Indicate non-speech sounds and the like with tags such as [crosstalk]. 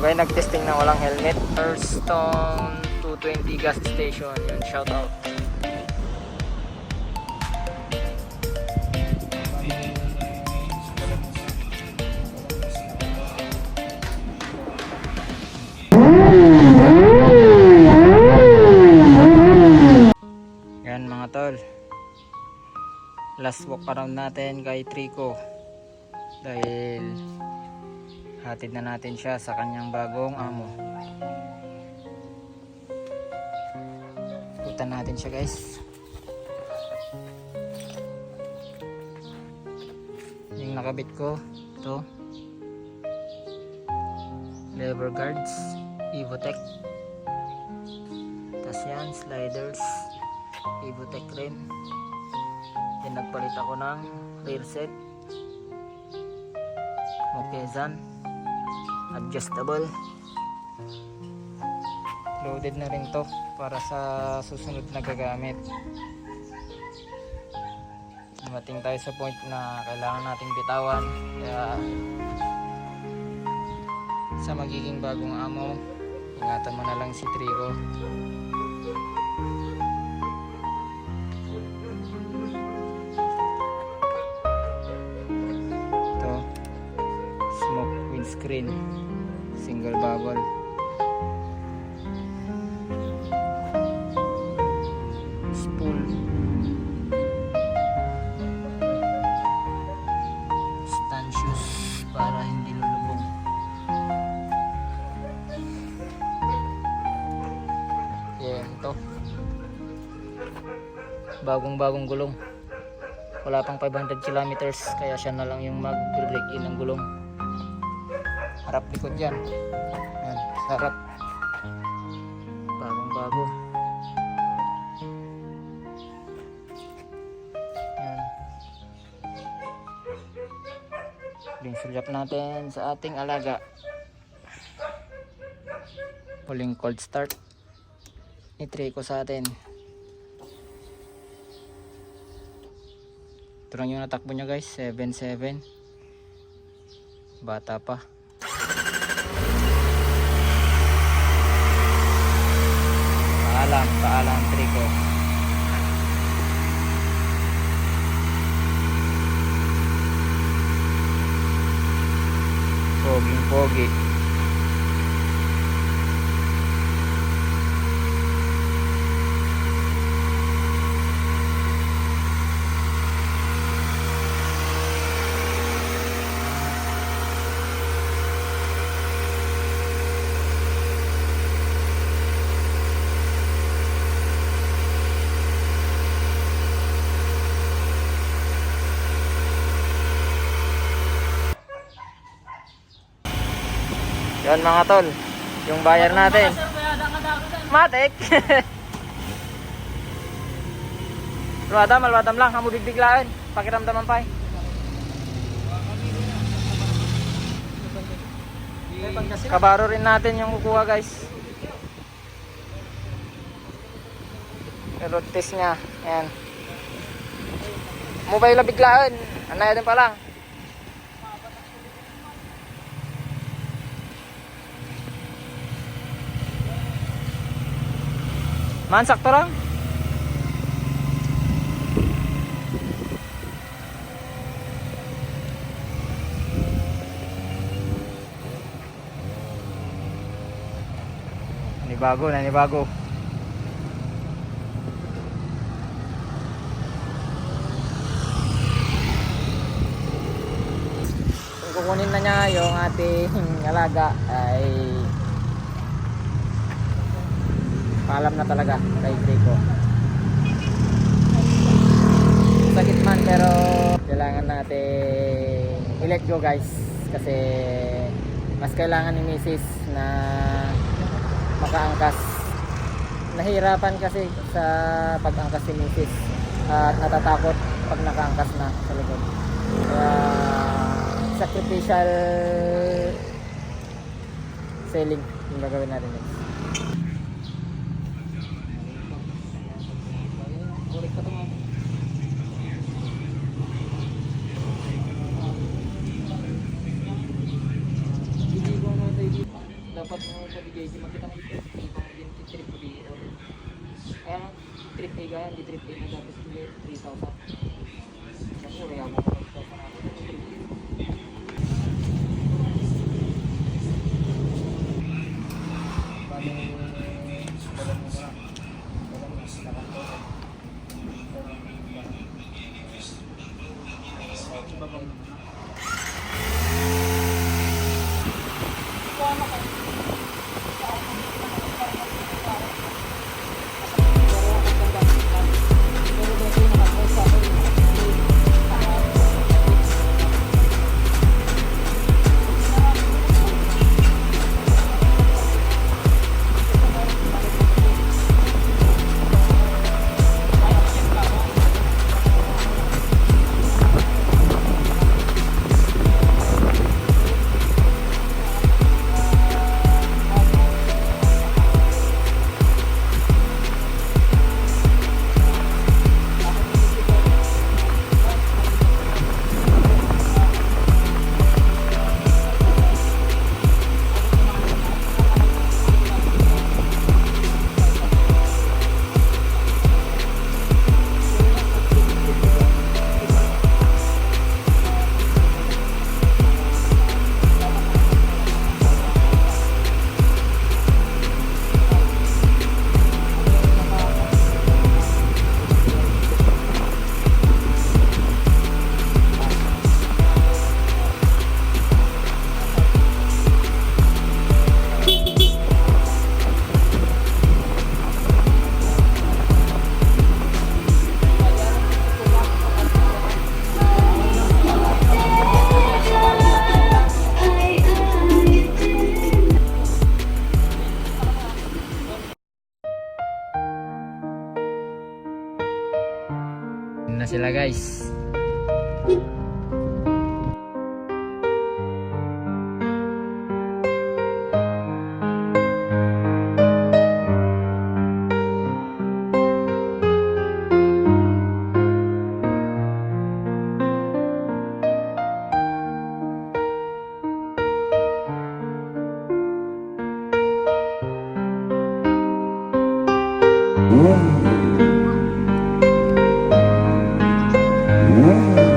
guys, nagtesting na walang helmet. Firestone 220 gas station. Yun, shout out. Yan mga tol. Last walk around natin kay Trico. Dahil hatid na natin siya sa kanyang bagong amo. Ikutan natin siya guys. Yung nakabit ko, ito. Lever guards, Evotech. Tapos yan, sliders, Evotech rin. Then nagpalit ako ng rear set. Mopezan. Adjustable. Loaded na rin to para sa susunod na gagamit. Dumating tayo sa point na kailangan nating bitawan. Kaya sa magiging bagong amo, ingatan mo na lang si Trico. Ito, smoke windscreen, single bubble. Spool. Stand shoes para hindi lulubog. Yan to. Bagong bagong gulong. Wala pang 500 kilometers kaya siya na lang yung mag-break in ng gulong. Harap likod yan. Yan, sa. Bagong bago. Yan. Yung sulyap natin sa ating alaga. Huling cold start. I-tray ko sa atin. Ito lang yung natakbo niya guys, 7-7. Bata pa. ಹೋಗಿ Yan mga tol, yung bayar natin. Matik. [laughs] Malwadam, malwadam lang, hamu biglaan. Pakiramdaman pa eh. Kabaro rin natin yung kukuha guys. Road test niya. Yan. Mobile na biglaan. Anaya din pa lang. Man, sakto lang. Nanibago, nanibago. Kung kukunin na niya yung ating alaga ay paalam na talaga kay Trico. Sakit man pero kailangan natin i-let go guys kasi mas kailangan ni Mrs. na makaangkas. Nahirapan kasi sa pag-angkas si at natatakot pag nakaangkas na sa likod. Kaya sacrificial selling yung gagawin natin trip na higayan, di trip na dapat 3,000. Kasi kaya mo kapag na sila guys. Música